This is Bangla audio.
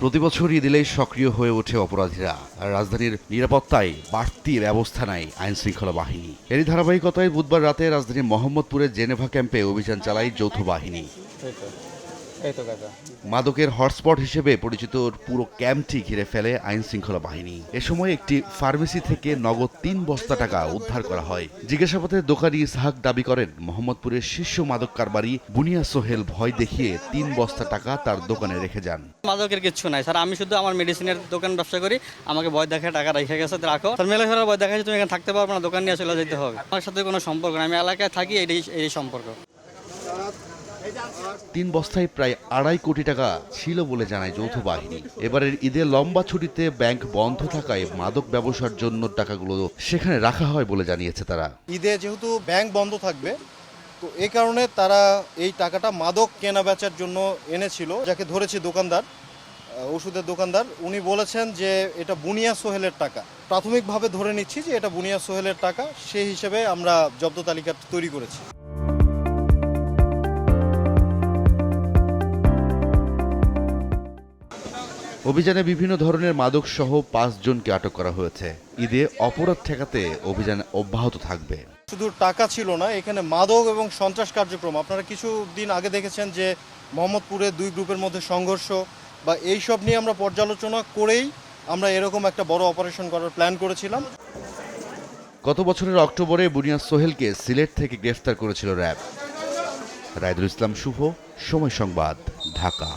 প্রতি এলেই সক্রিয় হয়ে ওঠে অপরাধীরা। রাজধানীর নিরাপত্তায় বাড়তি ব্যবস্থা নেয় আইন শৃঙ্খলা বাহিনী। এরই ধারাবাহিকতায় বুধবার রাতে রাজধানীর মোহাম্মদপুরের জেনেভা ক্যাম্পে অভিযান চালায় যৌথ বাহিনী। এই তো এই মাদকের হটস্পট হিসেবে পরিচিত পুরো ক্যাম্পটি ঘিরে ফেলে আইন শৃঙ্খলা বাহিনী। এ সময় একটি ফার্মেসি থেকে নগদ তিন বস্তা টাকা উদ্ধার করা হয়। জিজ্ঞাসাবাদে দোকানি ইসহাক দাবি করেন মোহাম্মদপুরের শীর্ষ মাদক কারবারি বুনিয়া সোহেল ভয় দেখিয়ে তিন বস্তা টাকা তার দোকানে রেখে যান। মাদকের কিচ্ছু নাই। স্যার আমি শুধু আমার মেডিসিনের দোকান ব্যবসা করি আমাকে ভয় দেখে টাকা রেখে গেছে রাখো। স্যার মেলে ফেরার ভয় দেখাচ্ছে তুমি এখানে থাকতে পারবে না দোকান নিয়ে চলে যেতে হবে। আমার সাথে কোনো সম্পর্ক নেই আমি এলাকায় থাকি এটাই এই সম্পর্ক। তিন বস্তায় প্রায় আড়াই কোটি টাকা ছিল বলে জানায় যৌথ বাহিনী। এবারের ঈদে লম্বা ছুটিতে ব্যাংক বন্ধ থাকায় মাদক ব্যবসার জন্য টাকাগুলো সেখানে রাখা হয় বলে জানিয়েছে তারা। ঈদে যেহেতু ব্যাংক বন্ধ থাকবে, তো এই কারণে তারা এই টাকাটা মাদক কেনা বেচার জন্য এনেছিল, যাকে ধরেছে দোকানদার ওষুধের দোকানদার। উনি বলেছেন যে এটা বুনিয়া সোহেলের টাকা। প্রাথমিকভাবে ধরে নিচ্ছি যে এটা বুনিয়া সোহেলের টাকা, সেই হিসেবে আমরা জব্দ তালিকা তৈরি করেছি। অভিযানে বিভিন্ন ধরনের মাদক সহ পাঁচজনকে আটক করা হয়েছে। ঈদে অপরাধ ঠেকাতে অভিযান অব্যাহত থাকবে। শুধু টাকা ছিল না এখানে মাদক এবং সন্ত্রাস কার্যক্রম। আপনারা কিছু দিন আগে দেখেছেন যে মোহাম্মদপুরে দুই গ্রুপের মধ্যে সংঘর্ষ বা এই সব নিয়ে আমরা পর্যালোচনা করেই আমরা এরকম একটা বড় অপারেশন করার প্ল্যান করেছিলাম। গত বছরের অক্টোবরে বুনিয়া সোহেলকে সিলেট থেকে গ্রেফতার করেছিল র্যাব। রায়দুল ইসলাম শুভ সময় সংবাদ ঢাকা।